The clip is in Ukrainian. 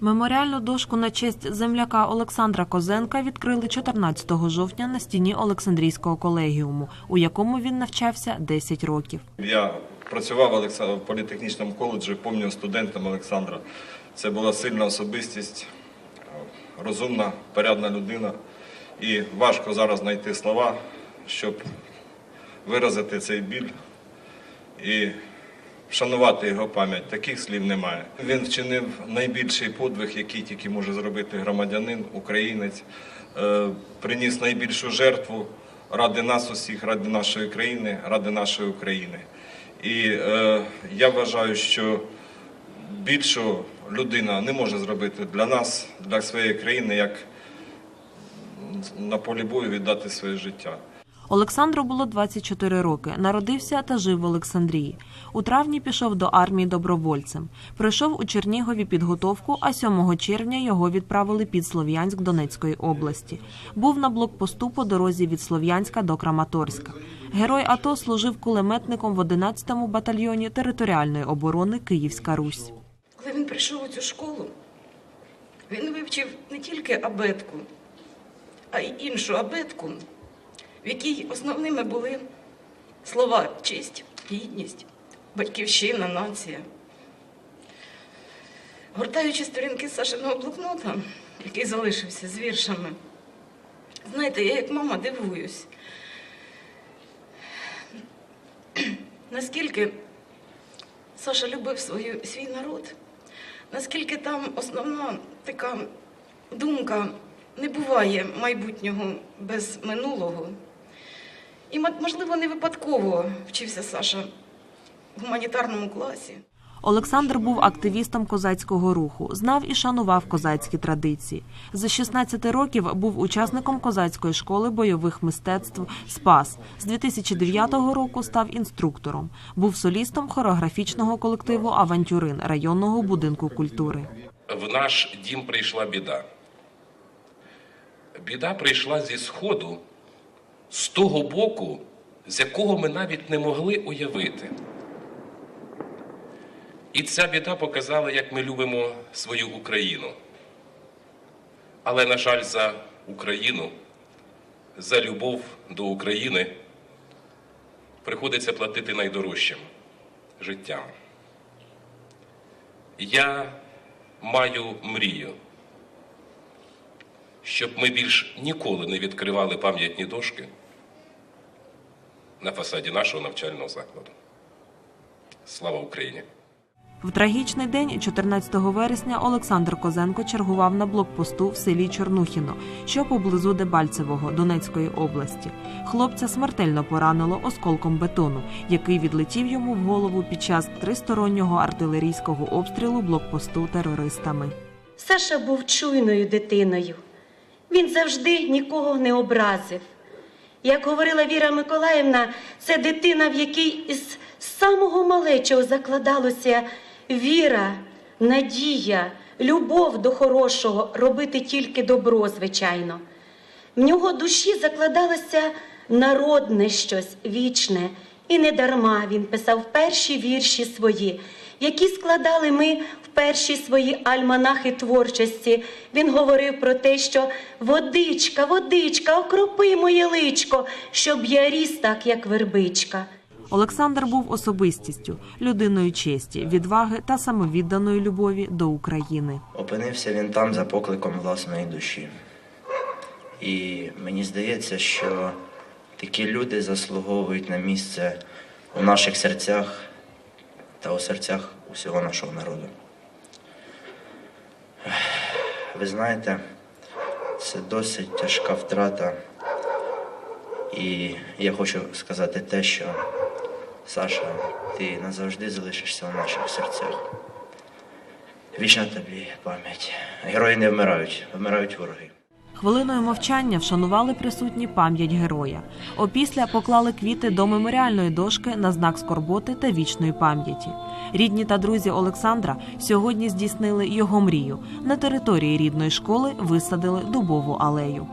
Меморіальну дошку на честь земляка Олександра Козенка відкрили 14 жовтня на стіні Олександрійського колегіуму, у якому він навчався 10 років. Я працював в політехнічному коледжі, пам'ятаю студентом Олександра. Це була сильна особистість, розумна, порядна людина. І важко зараз знайти слова, щоб виразити цей біль і вшанувати його пам'ять. Таких слів немає. Він вчинив найбільший подвиг, який тільки може зробити громадянин, українець, Е, приніс найбільшу жертву ради нас усіх, ради нашої країни, ради нашої України. І е, я вважаю, що більшу людина не може зробити для нас, для своєї країни, як на полі бою віддати своє життя. Олександру було 24 роки. Народився та жив в Олександрії. У травні пішов до армії добровольцем. Пройшов у Чернігові підготовку, а 7 червня його відправили під Слов'янськ Донецької області. Був на блокпосту по дорозі від Слов'янська до Краматорська. Герой АТО служив кулеметником в 11-му батальйоні територіальної оборони Київська Русь. Коли він прийшов у цю школу, він вивчив не тільки абетку, а й іншу абетку, в якій основними були слова честь, гідність, батьківщина, нація. Гортаючи сторінки Сашиного блокнота, який залишився з віршами, знаєте, я як мама дивуюсь, наскільки Саша любив свою, свій народ. Наскільки там основна така думка не буває майбутнього без минулого. І, мо- можливо, не випадково вчився Саша в гуманітарному класі. Олександр був активістом козацького руху, знав і шанував козацькі традиції. З 16 років був учасником козацької школи бойових мистецтв Спас. З 2009 року став інструктором. Був солістом хореографічного колективу Авантюрин районного будинку культури. в наш дім прийшла біда. Біда прийшла зі сходу, з того боку, з якого ми навіть не могли уявити. І ця біда показала, як ми любимо свою Україну. Але, на жаль, за Україну, за любов до України приходиться платити найдорожчим життям. Я маю мрію, щоб ми більш ніколи не відкривали пам'ятні дошки на фасаді нашого навчального закладу. Слава Україні! В трагічний день, 14 вересня, Олександр Козенко чергував на блокпосту в селі Чорнухіно, що поблизу Дебальцевого Донецької області. Хлопця смертельно поранило осколком бетону, який відлетів йому в голову під час тристороннього артилерійського обстрілу блокпосту терористами. Саша був чуйною дитиною. Він завжди нікого не образив. Як говорила Віра Миколаївна, це дитина, в якій із самого малечого закладалося віра, надія, любов до хорошого, робити тільки добро, звичайно. В нього душі закладалося народне щось вічне, і не дарма він писав перші вірші свої, які складали ми в перші свої альманахи творчості. Він говорив про те, що водичка, водичка, окропи моє личко, щоб я ріс так, як вербичка. Olександр був особистістю, людиною честі, відваги та самовідданої любові до України. Опинився він там за покликом власної душі. І мені здається, що такі люди заслуговують на місце у наших серцях та у серцях усього нашого народу. Ви знаєте, це досить тяжка втрата. І я хочу сказати те, що Саша, ти назавжди залишишся у наших серцях. Вічна тобі пам'ять. Герої не вмирають, вмирають вороги. Хвилиною мовчання вшанували присутні пам'ять героя. Опісля поклали квіти до меморіальної дошки на знак скорботи та вічної пам'яті. Рідні та друзі Олександра сьогодні здійснили його мрію. На території рідної школи висадили дубову алею.